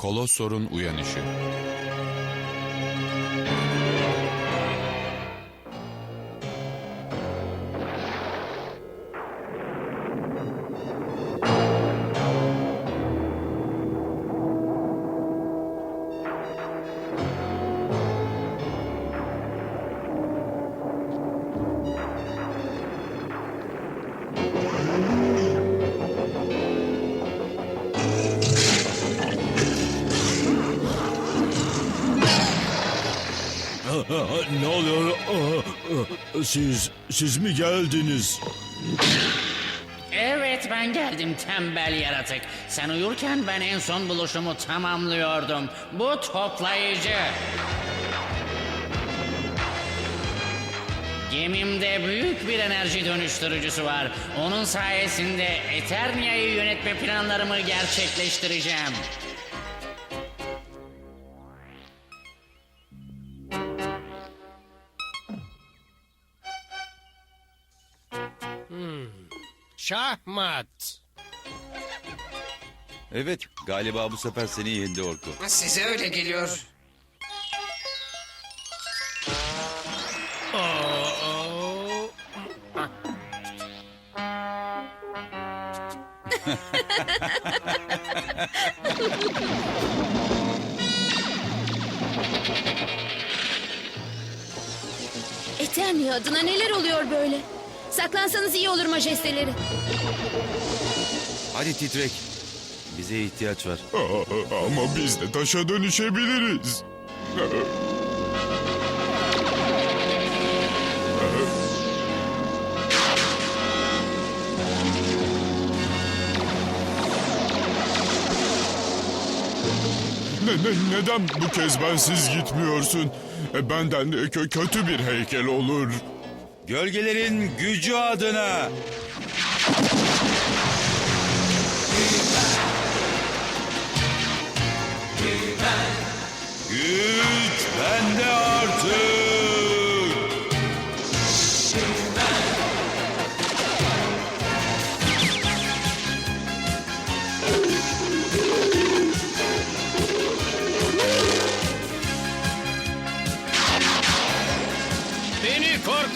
Kolossor'un uyanışı. Ne oluyor? Siz, siz mi geldiniz? Evet ben geldim tembel yaratık. Sen uyurken ben en son buluşumu tamamlıyordum. Bu toplayıcı. Gemimde büyük bir enerji dönüştürücüsü var. Onun sayesinde Eternia'yı yönetme planlarımı gerçekleştireceğim. Şahmat. Evet, galiba bu sefer seni yendi Orko. Size öyle geliyor. Eternia adına neler oluyor böyle? Saklansanız iyi olur majesteleri. Hadi Titrek, bize ihtiyaç var. Ama biz de taşa dönüşebiliriz. Ne, ne, neden bu kez bensiz gitmiyorsun? E, Benden kö- kötü bir heykel olur. Gölgelerin gücü adına. Güç bende artık.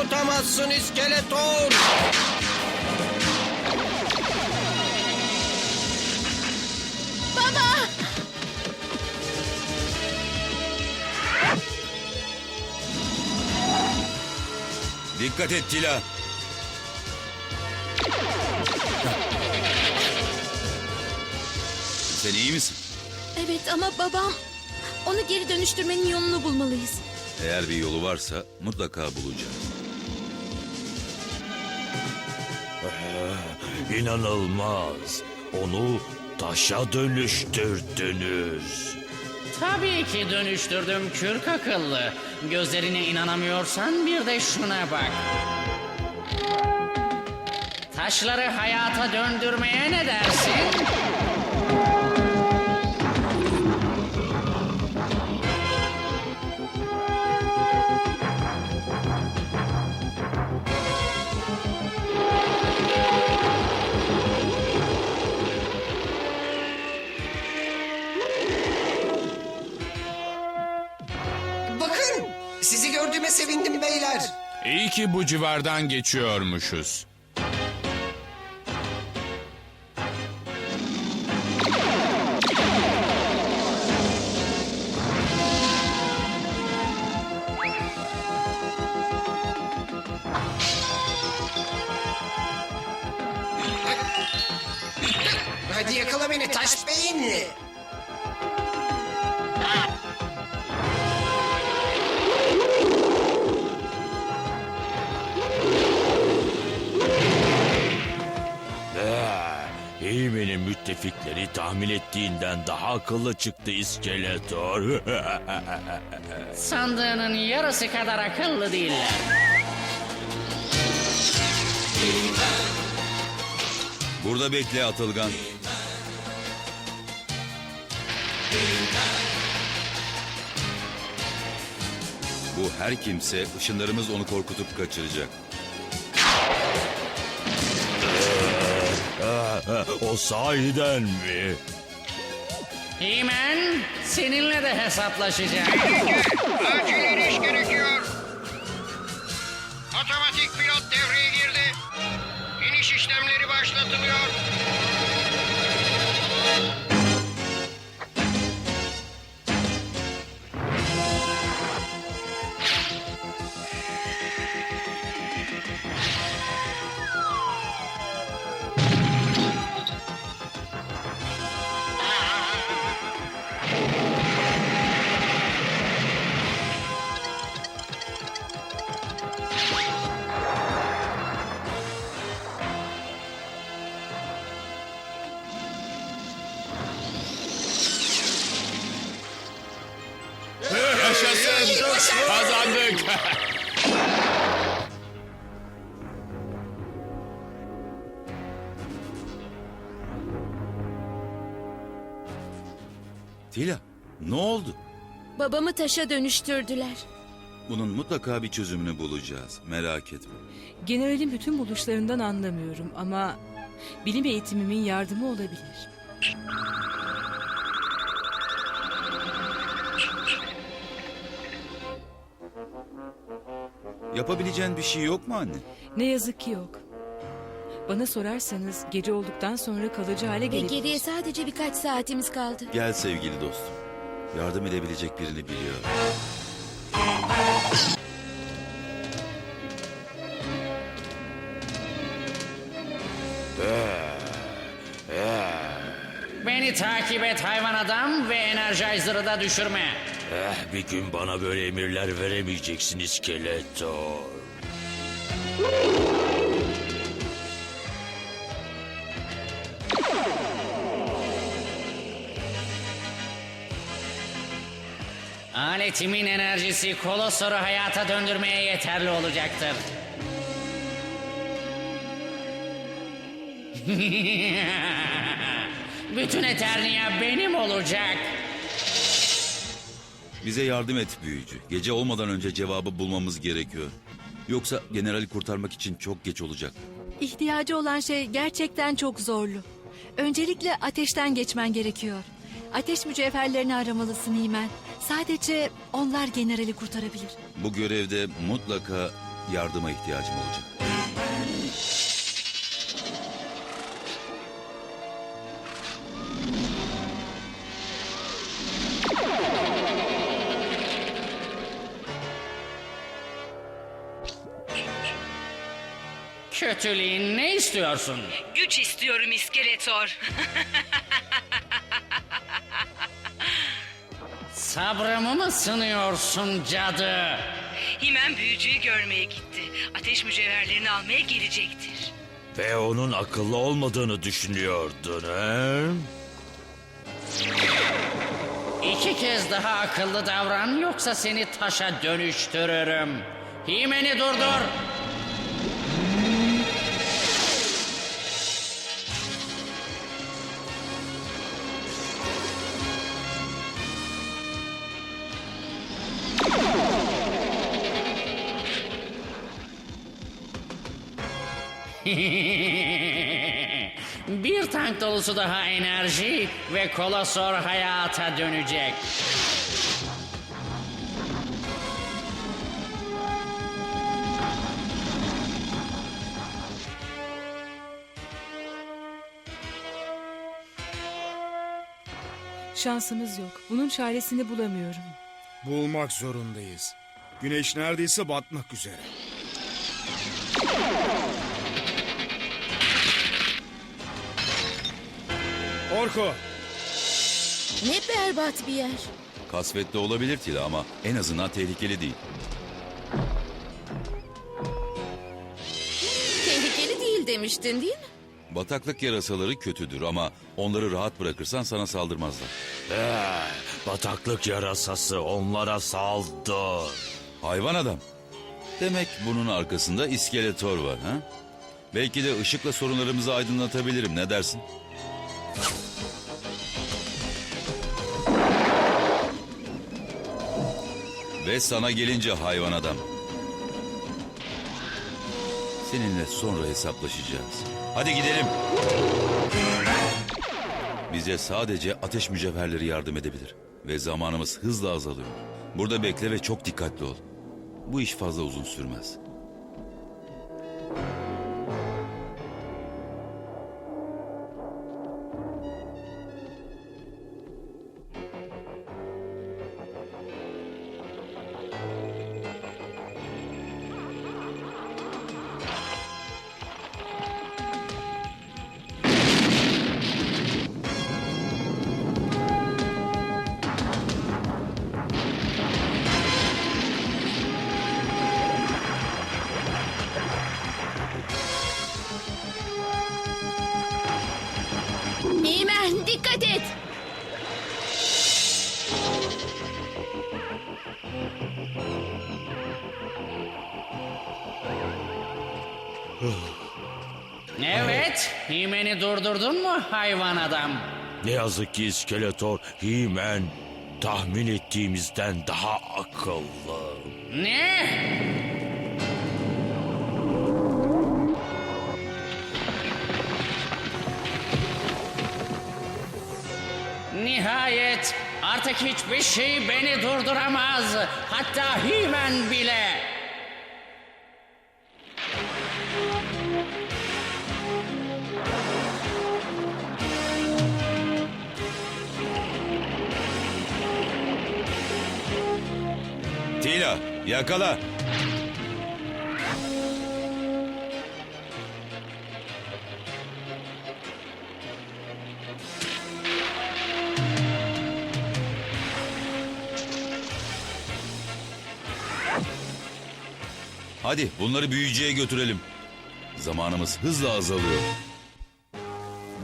Korkutamazsın iskeletor. Baba! Dikkat et Tila. Sen iyi misin? Evet ama babam... Onu geri dönüştürmenin yolunu bulmalıyız. Eğer bir yolu varsa mutlaka bulacağız. İnanılmaz. Onu taşa dönüştürdünüz. Tabii ki dönüştürdüm kürk akıllı. Gözlerine inanamıyorsan bir de şuna bak. Taşları hayata döndürmeye ne dersin? İyi ki bu civardan geçiyormuşuz. Hadi yakala beni taş beyinli. Müttefikleri tahmin ettiğinden daha akıllı çıktı İskeletor. Sandığının yarısı kadar akıllı değiller. Burada bekle Atılgan. Bu her kimse ışınlarımız onu korkutup kaçıracak. o sahiden mi? Himen seninle de hesaplaşacağım. Acil Babamı taşa dönüştürdüler. Bunun mutlaka bir çözümünü bulacağız. Merak etme. Generalin bütün buluşlarından anlamıyorum ama bilim eğitimimin yardımı olabilir. Yapabileceğin bir şey yok mu anne? Ne yazık ki yok. Bana sorarsanız gece olduktan sonra kalıcı hale Ve gelebilir. geriye sadece birkaç saatimiz kaldı. Gel sevgili dostum. Yardım edebilecek birini biliyorum. Beni takip et hayvan adam ve Energizer'ı da düşürme. Eh, bir gün bana böyle emirler veremeyeceksin İskeletor. Aletimin enerjisi Kolosor'u hayata döndürmeye yeterli olacaktır. Bütün Eternia benim olacak. Bize yardım et büyücü. Gece olmadan önce cevabı bulmamız gerekiyor. Yoksa generali kurtarmak için çok geç olacak. İhtiyacı olan şey gerçekten çok zorlu. Öncelikle ateşten geçmen gerekiyor. Ateş mücevherlerini aramalısın Himen. Sadece onlar generali kurtarabilir. Bu görevde mutlaka yardıma ihtiyacım olacak. Kötülüğün ne istiyorsun? Güç istiyorum İskeletor. Sabrımı mı sınıyorsun cadı? Himen büyücüyü görmeye gitti. Ateş mücevherlerini almaya gelecektir. Ve onun akıllı olmadığını düşünüyordun he? İki kez daha akıllı davran yoksa seni taşa dönüştürürüm. Himeni durdur. Bir tank dolusu daha enerji ve kolosor hayata dönecek. Şansımız yok. Bunun çaresini bulamıyorum. Bulmak zorundayız. Güneş neredeyse batmak üzere. Korku. Ne berbat bir yer. Kasvetli olabilir Tila ama en azından tehlikeli değil. Tehlikeli değil demiştin değil mi? Bataklık yarasaları kötüdür ama onları rahat bırakırsan sana saldırmazlar. Ee, bataklık yarasası onlara saldır. Hayvan adam. Demek bunun arkasında iskeletor var ha? Belki de ışıkla sorunlarımızı aydınlatabilirim ne dersin? Ve sana gelince hayvan adam. Seninle sonra hesaplaşacağız. Hadi gidelim. Bize sadece ateş mücevherleri yardım edebilir. Ve zamanımız hızla azalıyor. Burada bekle ve çok dikkatli ol. Bu iş fazla uzun sürmez. Eymen dikkat et. Evet, Himen'i durdurdun mu hayvan adam? Ne yazık ki İskeletor, He-Man tahmin ettiğimizden daha akıllı. Ne? Nihayet artık hiçbir şey beni durduramaz. Hatta Himen bile. Tila yakala. Hadi bunları büyücüye götürelim. Zamanımız hızla azalıyor.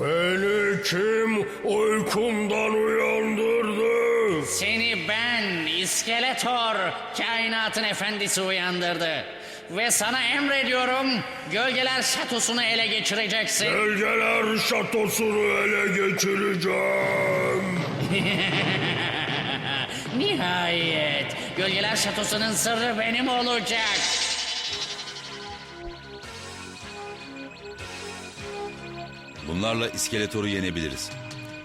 Beni kim uykumdan uyandırdı? Seni ben İskeletor, kainatın efendisi uyandırdı. Ve sana emrediyorum, gölgeler şatosunu ele geçireceksin. Gölgeler şatosunu ele geçireceğim. Nihayet, gölgeler şatosunun sırrı benim olacak. Bunlarla iskeletoru yenebiliriz.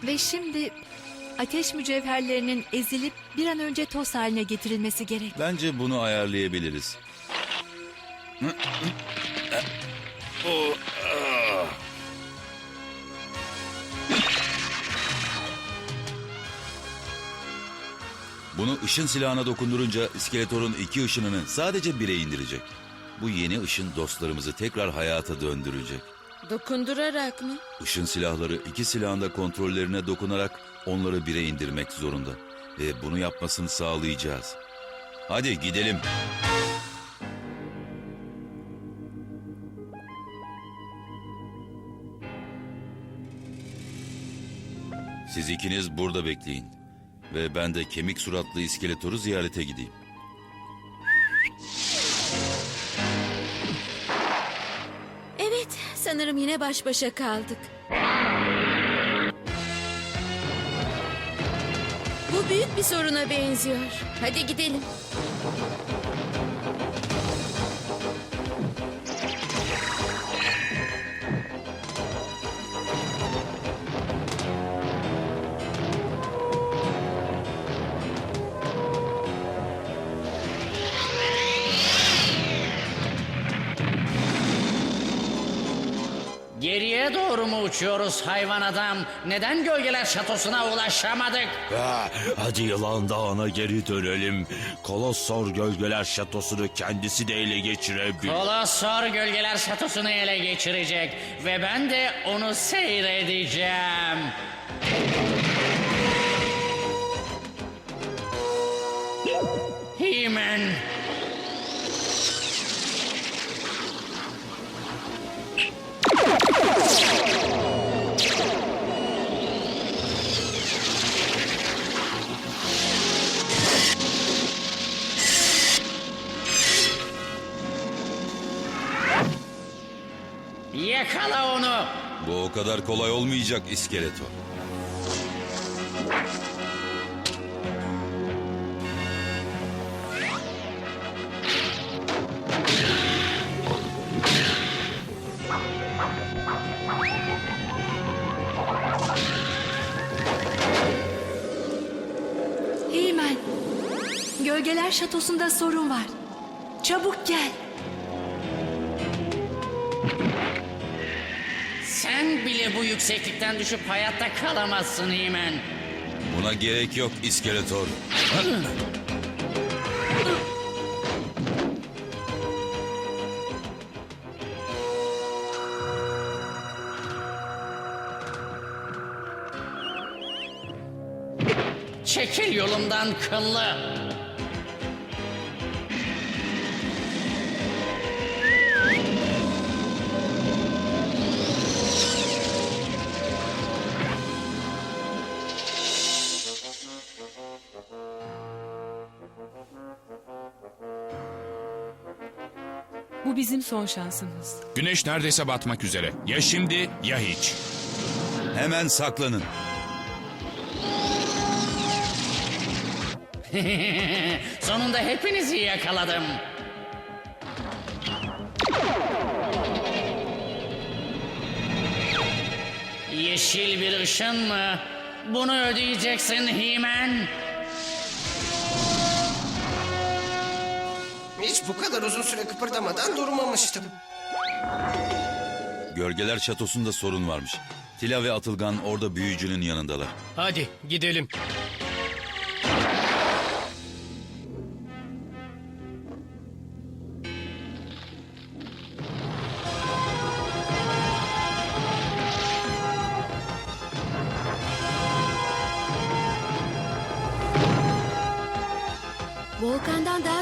Ve şimdi ateş mücevherlerinin ezilip bir an önce toz haline getirilmesi gerek. Bence bunu ayarlayabiliriz. Bunu ışın silahına dokundurunca iskeletorun iki ışınını sadece bire indirecek. Bu yeni ışın dostlarımızı tekrar hayata döndürecek. Dokundurarak mı? Işın silahları iki silahın da kontrollerine dokunarak onları bire indirmek zorunda. Ve bunu yapmasını sağlayacağız. Hadi gidelim. Siz ikiniz burada bekleyin. Ve ben de kemik suratlı iskeletoru ziyarete gideyim. Sanırım yine baş başa kaldık. Bu büyük bir soruna benziyor. Hadi gidelim. Gölgelere doğru mu uçuyoruz hayvan adam? Neden gölgeler şatosuna ulaşamadık? Ha, hadi Yılan Dağı'na geri dönelim. Kolossor Gölgeler Şatosu'nu kendisi de ele geçirebilir. Kolosor gölgeler şatosunu ele geçirecek ve ben de onu seyredeceğim. He-Man. Yakala onu. Bu o kadar kolay olmayacak iskeletor. Heymen. Gölgeler şatosunda sorun var. Çabuk gel. Sen bile bu yükseklikten düşüp hayatta kalamazsın He-Man. Buna gerek yok iskeletor. Çekil yolumdan kıllı. Bizim son şansımız. Güneş neredeyse batmak üzere. Ya şimdi ya hiç. Hemen saklanın. Sonunda hepinizi yakaladım. Yeşil bir ışın mı? Bunu ödeyeceksin He-Man. Kadar uzun süre kıpırdamadan durmamıştım. Gölgeler şatosunda sorun varmış. Tila ve Atılgan orada büyücünün yanındalar. Hadi gidelim.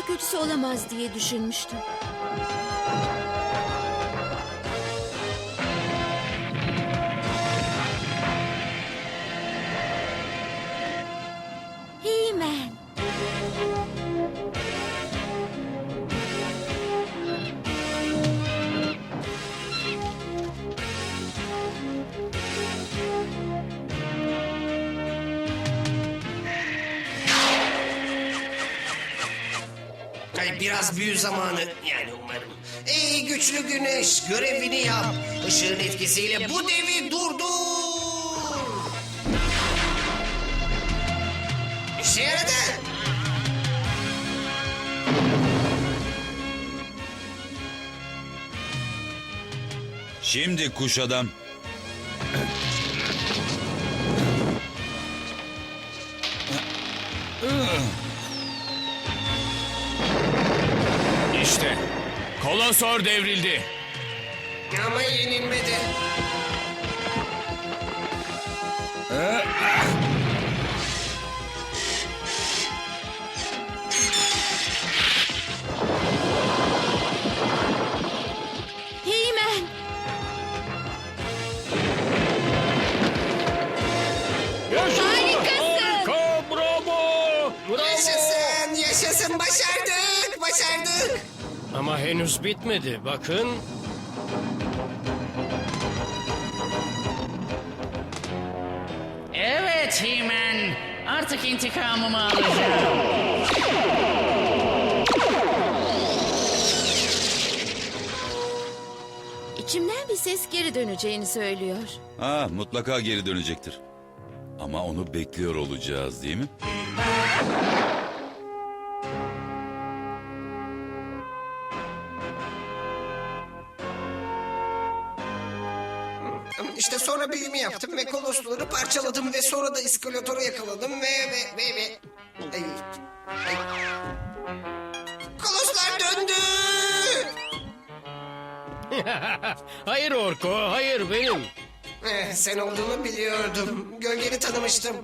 Kötüsü olamaz diye düşünmüştüm. Ay, biraz büyü zamanı yani umarım. Ey güçlü güneş görevini yap. Işığın etkisiyle bu devi durdur. İşe yaradı. Şimdi kuş adam. Kolosor devrildi. Ama yenilmedi. He-Man. Harikasın. bravo! Yaşasın, yaşasın. Başardık, başardık. Ama henüz bitmedi. Bakın. Evet He-Man. Artık intikamımı alacağım. İçimden bir ses geri döneceğini söylüyor. Ha mutlaka geri dönecektir. Ama onu bekliyor olacağız değil mi? Yaptım ve kolosları parçaladım ve sonra da iskeletoru yakaladım ve ve ve ve... Ay, ay. Koloslar döndü! Hayır Orko, hayır benim. Eh, sen olduğunu biliyordum. Gölgeni tanımıştım.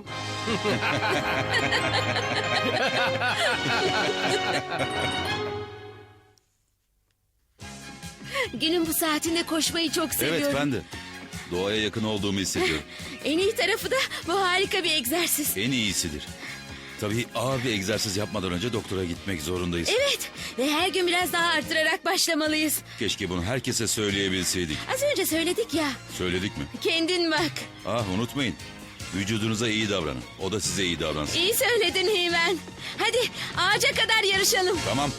Günün bu saatinde koşmayı çok seviyorum. Evet ben de. Doğaya yakın olduğumu hissediyorum. En iyi tarafı da bu harika bir egzersiz. En iyisidir. Tabii ağır bir egzersiz yapmadan önce doktora gitmek zorundayız. Evet ve her gün biraz daha artırarak başlamalıyız. Keşke bunu herkese söyleyebilseydik. Az önce söyledik ya. Söyledik mi? Kendin bak. Ah unutmayın. Vücudunuza iyi davranın. O da size iyi davransın. İyi söyledin Himen. Hadi ağaca kadar yarışalım. Tamam.